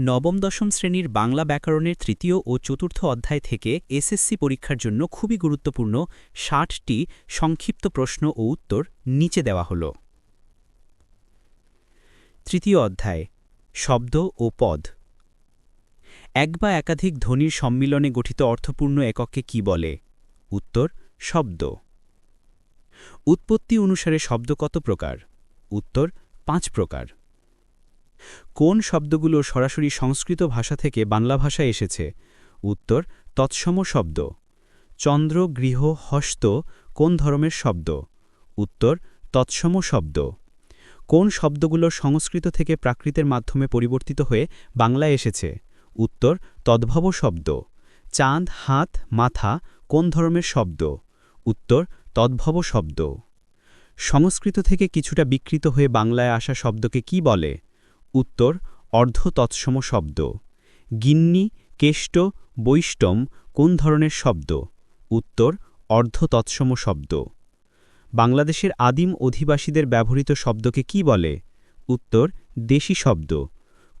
নবম দশম শ্রেণির বাংলা ব্যাকরণের তৃতীয় ও চতুর্থ অধ্যায় থেকে এসএসসি পরীক্ষার জন্য খুবই গুরুত্বপূর্ণ ষাটটি সংক্ষিপ্ত প্রশ্ন ও উত্তর নিচে দেওয়া হল। তৃতীয় অধ্যায়, শব্দ ও পদ। এক বা একাধিক ধ্বনির সম্মিলনে গঠিত অর্থপূর্ণ এককে কি বলে? উত্তর, শব্দ। উৎপত্তি অনুসারে শব্দ কত প্রকার? উত্তর, পাঁচ প্রকার। কোন শব্দগুলো সরাসরি সংস্কৃত ভাষা থেকে বাংলা ভাষায় এসেছে? উত্তর, তৎসম শব্দ। চন্দ্র, গৃহ, হস্ত, কোন ধরনের শব্দ? উত্তর, তৎসম শব্দ। কোন শব্দগুলো সংস্কৃত থেকে প্রাকৃতের মাধ্যমে পরিবর্তিত হয়ে বাংলায় এসেছে? উত্তর, তদ্ভব শব্দ। চাঁদ, হাত, মাথা, কোন ধরনের শব্দ? উত্তর, তদ্ভব শব্দ। সংস্কৃত থেকে কিছুটা বিকৃত হয়ে বাংলায় আসা শব্দকে কি বলে? উত্তর অর্ধ তৎসম শব্দ। গিন্নি, কেষ্ট, বৈষ্টম কোন ধরনের শব্দ? উত্তর অর্ধ তৎসম শব্দ। বাংলাদেশের আদিম অধিবাসীদের ব্যবহৃত শব্দকে কি বলে? উত্তর, দেশি শব্দ।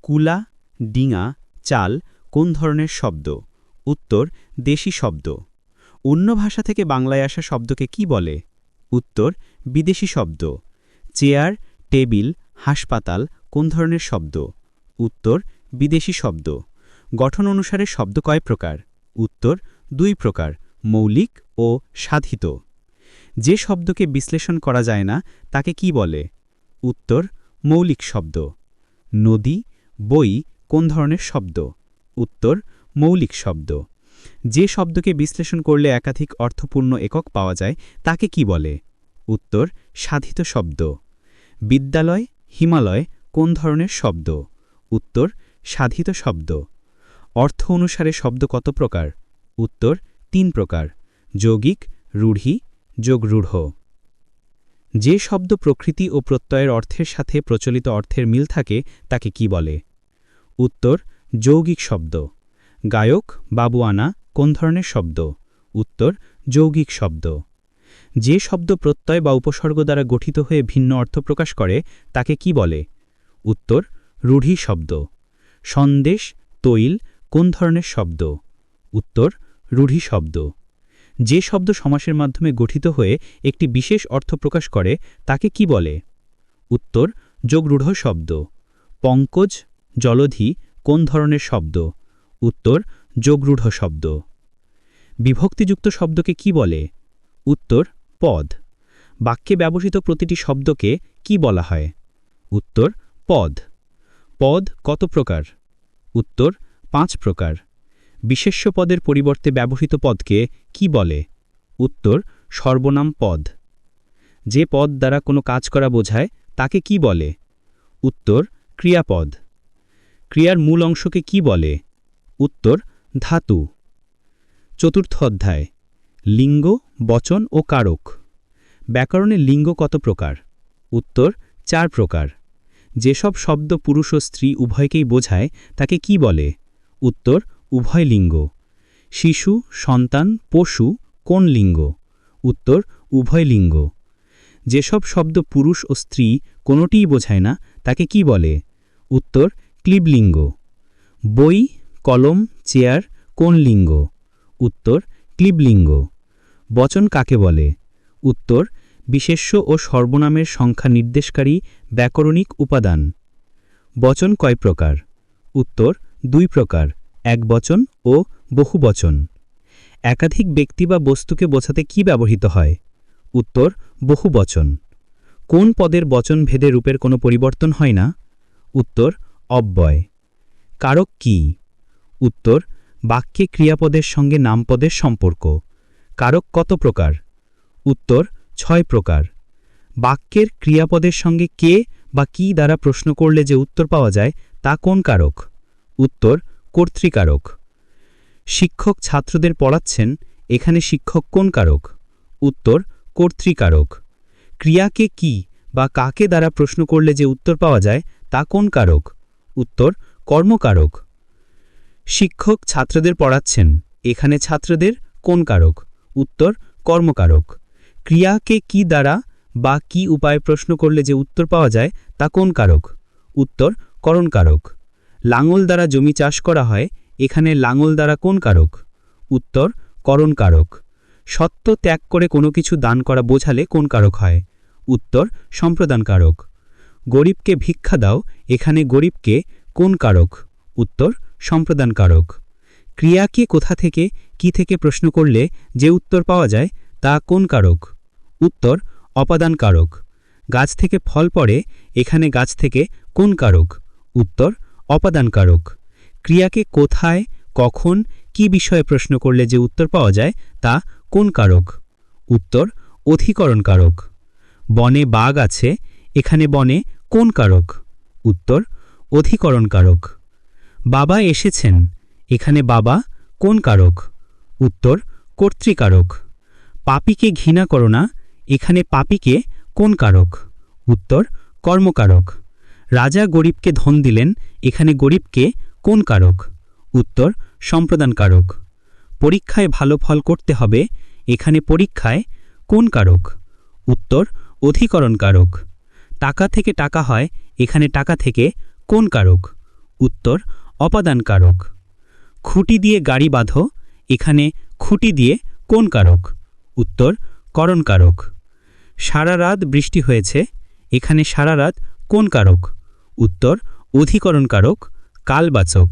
কুলা, ডিঙা, চাল কোন ধরনের শব্দ? উত্তর, দেশি শব্দ। অন্য ভাষা থেকে বাংলায় আসা শব্দকে কি বলে? উত্তর, বিদেশি শব্দ। চেয়ার, টেবিল, হাসপাতাল কোন ধরনের শব্দ? উত্তর, বিদেশি শব্দ। গঠন অনুসারে শব্দ কয় প্রকার? উত্তর, দুই প্রকার, মৌলিক ও সাধিত। যে শব্দকে বিশ্লেষণ করা যায় না, তাকে কি বলে? উত্তর, মৌলিক শব্দ। নদী, বই, কোন ধরনের শব্দ? উত্তর, মৌলিক শব্দ। যে শব্দকে বিশ্লেষণ করলে একাধিক অর্থপূর্ণ একক পাওয়া যায়, তাকে কি বলে? উত্তর, সাধিত শব্দ। বিদ্যালয়, হিমালয় কোন ধরনের শব্দ? উত্তর, সাধিত শব্দ। অর্থ অনুসারে শব্দ কত প্রকার? উত্তর, তিন প্রকার। যৌগিক, রূঢ়ি, যোগরূঢ়। যে শব্দ প্রকৃতি ও প্রত্যয়ের অর্থের সাথে প্রচলিত অর্থের মিল থাকে, তাকে কি বলে? উত্তর, যৌগিক শব্দ। গায়ক, বাবুয়ানা, কোন ধরনের শব্দ? উত্তর, যৌগিক শব্দ। যে শব্দ প্রত্যয় বা উপসর্গ দ্বারা গঠিত হয়ে ভিন্ন অর্থ প্রকাশ করে, তাকে কি বলে? উত্তর, রূঢ়ি শব্দ। সন্দেশ, তৈল, কোন ধরনের শব্দ? উত্তর, রূঢ়ি শব্দ। যে শব্দ সমাসের মাধ্যমে গঠিত হয়ে একটি বিশেষ অর্থ প্রকাশ করে, তাকে কি বলে? উত্তর, যোগরূঢ় শব্দ। পঙ্কজ, জলধি, কোন ধরনের শব্দ? উত্তর, যোগরূঢ় শব্দ। বিভক্তিযুক্ত শব্দকে কি বলে? উত্তর, পদ। বাক্যে ব্যবহৃত প্রতিটি শব্দকে কি বলা হয়? উত্তর পদ। পদ কত প্রকার? উত্তর, পাঁচ প্রকার। বিশেষ্য পদের পরিবর্তে ব্যবহৃত পদকে কি বলে? উত্তর, সর্বনাম পদ। যে পদ দ্বারা কোনো কাজ করা বোঝায়, তাকে কি বলে? উত্তর, ক্রিয়াপদ। ক্রিয়ার মূল অংশকে কি বলে? উত্তর, ধাতু। চতুর্থ অধ্যায়, লিঙ্গ, বচন ও কারক। ব্যাকরণে লিঙ্গ কত প্রকার? উত্তর, চার প্রকার। যেসব শব্দ পুরুষ ও স্ত্রী উভয়কেই বোঝায়, তাকে কি বলে? উত্তর, উভয় লিঙ্গ। শিশু, সন্তান, পশু, কোন লিঙ্গ? উত্তর, উভয় লিঙ্গ। যেসব শব্দ পুরুষ ও স্ত্রী কোনোটিই বোঝায় না, তাকে কি বলে? উত্তর, ক্লিবলিঙ্গ। বই, কলম, চেয়ার, কোন লিঙ্গ? উত্তর, ক্লিবলিঙ্গ। বচন কাকে বলে? উত্তর বিশেষ্য ও সর্বনামের সংখ্যা নির্দেশকারী ব্যাকরণিক উপাদান। বচন কয় প্রকার? উত্তর, দুই প্রকার, এক বচন ও বহুবচন একাধিক ব্যক্তি বা বস্তুকে বোঝাতে কি ব্যবহৃত হয়? উত্তর বহুবচন কোন পদের বচন ভেদে রূপের কোনো পরিবর্তন হয় না? উত্তর, অব্যয়। কারক কি? উত্তর, বাক্যে ক্রিয়াপদের সঙ্গে নামপদের সম্পর্ক। কারক কত প্রকার? উত্তর ছয় প্রকার। বাক্যের ক্রিয়াপদের সঙ্গে কে বা কি দ্বারা প্রশ্ন করলে যে উত্তর পাওয়া যায়, তা কোন কারক? উত্তর, কর্তৃকারক। শিক্ষক ছাত্রদের পড়াচ্ছেন, এখানে শিক্ষক কোন কারক? উত্তর, কর্তৃকারক। ক্রিয়াকে কি বা কাকে দ্বারা প্রশ্ন করলে যে উত্তর পাওয়া যায়, তা কোন কারক? উত্তর, কর্মকারক। শিক্ষক ছাত্রদের পড়াচ্ছেন, এখানে ছাত্রদের কোন কারক? উত্তর, কর্মকারক। ক্রিয়াকে কি দ্বারা বা কি উপায় প্রশ্ন করলে যে উত্তর পাওয়া যায়, তা কোন কারক? উত্তর করণকারক লাঙল দ্বারা জমি চাষ করা হয়, এখানে লাঙল দ্বারা কোন কারক? উত্তর, করণ কারক। সত্য ত্যাগ করে কোনো কিছু দান করা বোঝালে কোন কারক হয়? উত্তর, সম্প্রদান কারক। গরিবকে ভিক্ষা দাও, এখানে গরিবকে কোন কারক? উত্তর, সম্প্রদান কারক। ক্রিয়াকে কোথা থেকে, কি থেকে প্রশ্ন করলে যে উত্তর পাওয়া যায়, তা কোন কারক? উত্তর অপাদান কারক গাছ থেকে ফল পড়ে, এখানে গাছ থেকে কোন কারক? উত্তর অপাদান কারক ক্রিয়াকে কোথায়, কখন, কি বিষয়ে প্রশ্ন করলে যে উত্তর পাওয়া যায়, তা কোন কারক? উত্তর অধিকরণ কারক বনে বাঘ আছে, এখানে বনে কোন কারক? উত্তর অধিকরণ কারক বাবা এসেছেন, এখানে বাবা কোন কারক? উত্তর, কর্তৃকারক। পাপীকে ঘৃণা করো না এখানে পাপীকে কোন কারক? উত্তর, কর্মকারক। রাজা গরিবকে ধন দিলেন, এখানে গরিবকে কোন কারক? উত্তর সম্প্রদান কারক পরীক্ষায় ভালো ফল করতে হবে, এখানে পরীক্ষায় কোন কারক? উত্তর অধিকরণ কারক টাকা থেকে টাকা হয়, এখানে টাকা থেকে কোন কারক? উত্তর অপাদান কারক খুঁটি দিয়ে গাড়ি বাঁধো, এখানে খুঁটি দিয়ে কোন কারক? উত্তর করণ কারক সারা রাত বৃষ্টি হয়েছে এখানে সারা রাত কোন কারক? উত্তর অধিকরণ কারক কালবাচক।